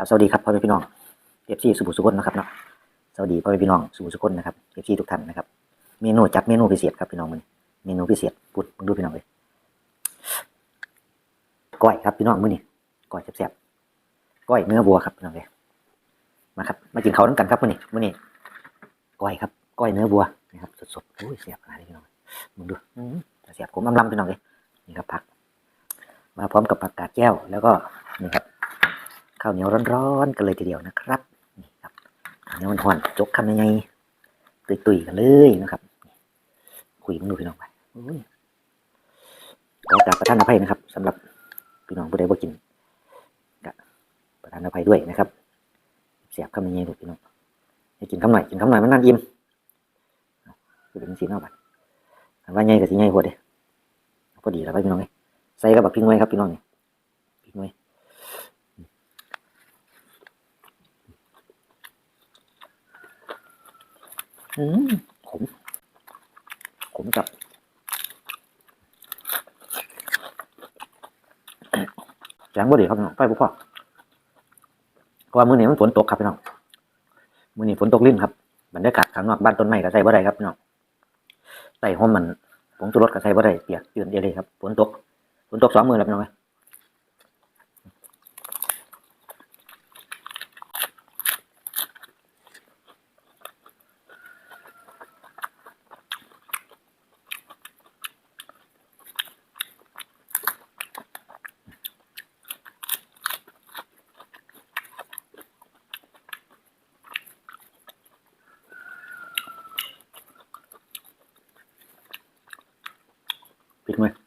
ครับสวัสดีครับพ่อแม่พี่น้องเอฟซีสุบุสุคนนะครับเนาะสวัสดีพ่อแม่พี่น้องสุบุสุคนนะครับเอฟซีทุกท่านนะครับเมนูจัดเมนูพิเศษครับพี่น้องมันเมนูพิเศษพูดมึงดูพี่น้องเลยก้อยครับพี่น้องมื้อนี้ก้อยแซ่บๆก้อยเนื้อวัวครับพี่น้องเลยมาครับมากินข้าวน้ำกันครับมื้อนี้มื้อนี้ก้อยครับก้อยเนื้อวัวนะครับสดๆโอ้ยแซ่บขนาดนี้พี่น้องมึงดูอื้อแซ่บผมลำๆพี่น้องเลยนี่ครับผัก มาพร้อมกับผักกาดแก้วแล้วก็นี่ครับ ข้าวเหนียวร้อนๆกันเลยทีเดียวนะครับนี่ครับข้าวเหนียวมันห่อนจกคำยังไงตุยๆกันเลยนะครับคุยมึงดูพี่น้องไปอุ้ยขอกราบประทานอภัยนะครับสำหรับพี่น้องผู้ใดบ่กินก็ประทานอภัยด้วยนะครับเสียบคำยังไงลูกพี่น้องให้กินคำหน่อยกินคำหน่อยมันนั่นอิ่มคือเป็นสีนอกบัดอันว่าไงกับสีไงพอดีพอดีแล้วไปพี่น้องเลยใส่กับแบบพริกไว้ครับพี่น้องเนี่พริกไว้ อืม ขมขมกับแข็งบ่ดีครับพี่น้องไปบ่พอเพราะว่ามื้อนี้มันฝนตกครับพี่น้องมื้อนี้ฝนตกลิ้นครับบรรยากาศข้างนอกบ้านต้นไม้ก็ใส่บ่ได้ครับพี่น้องใต้ห้มมันผงชูรสก็ใส่บ่ได้เปียกเยือนเดียวเลยครับฝนตกฝนตกสองมือแล้วพี่น้อง เ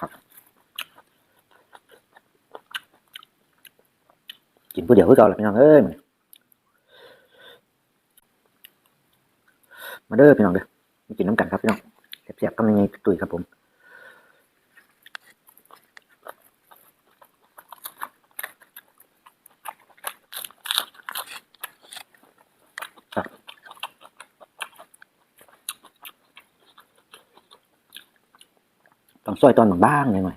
ครับ กินผู้เดียวคือเก่าแหละพี่น้องเอ้ยมาเด้อพี่น้องเด้อมากินน้ำกันครับพี่น้องเสียบๆกำลังไงตุ๋ยครับผม ต้องซอยตอนบางๆหน่อย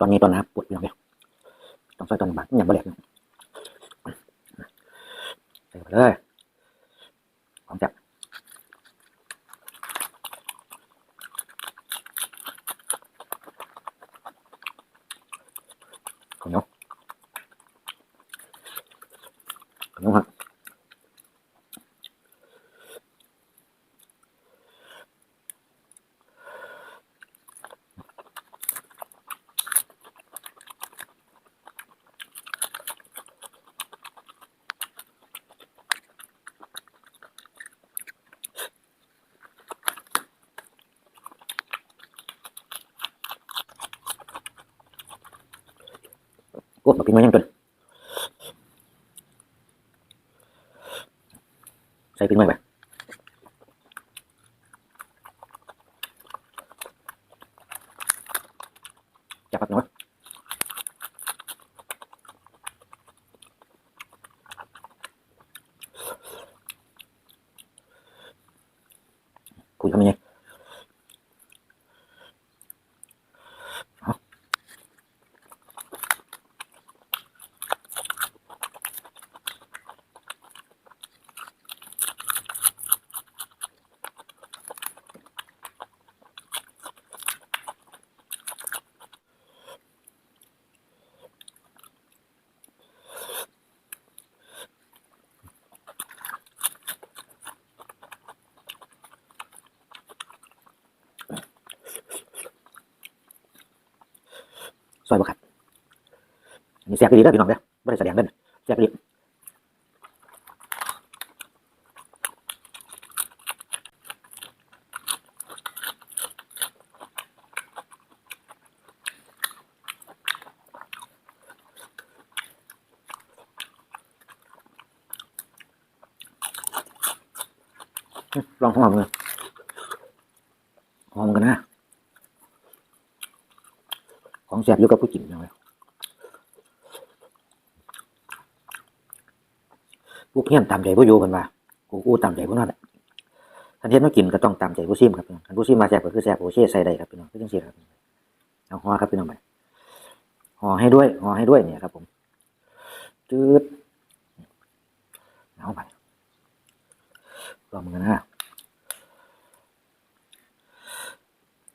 ตอนนี้ตอนนะครับปวดพี่น้องเลยต้องใส่ตอนบางๆอย่างบ่แหลกใส่ไปเลยของจับของเนาะ Ủa, một cái máy nhâm trình Đây kính mời Chặt hạt nữa Cùi không? Nha. นนี้แซ่บไปดีแล้วพี่น้องเด้อไม่ได้แสดงเล่นแซ่บไปดีอื้อลองหอมเลยหอมกันนะ ของแสบอยู่กับผู้กินนะเว้ยูเพี้ยนตามใจผู้อยู่กันว่ากูอู้ตามใจผู้นั่นแหละคันเทียนมากินก็ต้องตามใจผู้ซิมครับพี่น้องคันผู้ซิมมาแสบก็คือแสบโอเช่ใส่ได้ครับพี่น้องก็จังซี่ครับเอาห่อครับพี่น้องไปห่อให้ด้วยห่อให้ด้วยเนี่ยครับผมจืดเอาไปลองมือกันะ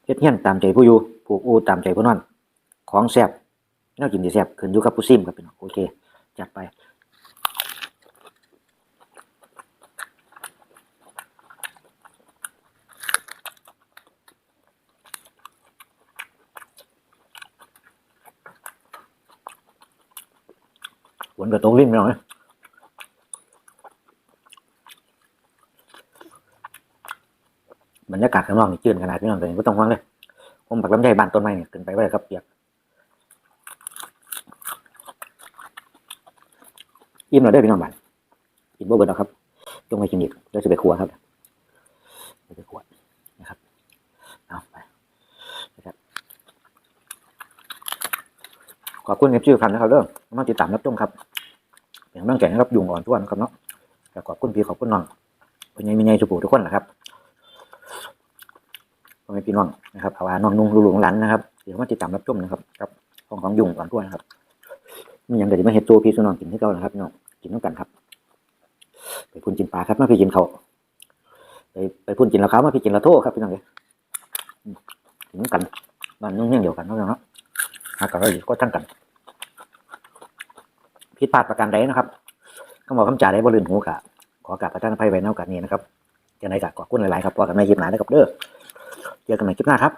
เฮ็ดเฮียนตามใจผู้อยู่ผูกอู้ตามใจผู้นั่นของแซ่บแนวกินที่แซ่บขึ้นอยู่กับผู้ซิมครับพี่น้องโอเคจัดไป นก็ตกลิ้นไปหน่อยบรรยากาศข้างนอกนี่จืดขนาดพี่น้องเลยไม่ต้องห่วงเลยผมปักลำไยบานต้นไม้เนี่ยขึ้นไปไว้เลยครับเปียกอิ่มเราได้พี่น้องบ้านกินบ่เบิดหรอกครับจงไปกินอีกเดี๋ยวจะไปครัวครับไปครัวนะครับเอาไปนะครับขอบคุณเอฟซีทุกท่านนะครับเริ่มมาติดตามรับชมครับ กำลังใจให้ครับยุงอ่อนทุกวันครับเนาะขอบคุณพี่ขอบคุณน้องเป็นไงมีไงสุภูทุกคนนะครับพ่อแม่พี่น้องนะครับเอาว่าน้องนุ่งลูกหลงหลันนะครับเดี๋ยวมาติดตามรับชมนะครับกับของของยุงอ่อนทุกวันครับมันยังเดี๋ยวจะมาเห็ดตัวพี่สุนองกินให้เขานะครับพี่น้องกินน้ำกันครับ ไปพุ่นกินปลาครับมาพี่กินเขาไปไปพุ่นกินล้วครับมาพี่กินล้วโทษครับพี่น้องเลยกินน้ำกันบ้านนุ่งเฮี้ยงเดียวกันเนาะพี่น้องเนาะหากันเราอยู่ก็ตั้งกัน ผิดพลาดประการใดนะครับก็บอกคำจ่าได้บริเวณหูกะขอกราบประทานอภัยไว้ในโอกาสนี้นะครับจะไหนกะขอบคุณหลายๆครับพอกันในคลิปหน้านะครับเด้อเจอกันใหม่คลิปหน้าครับ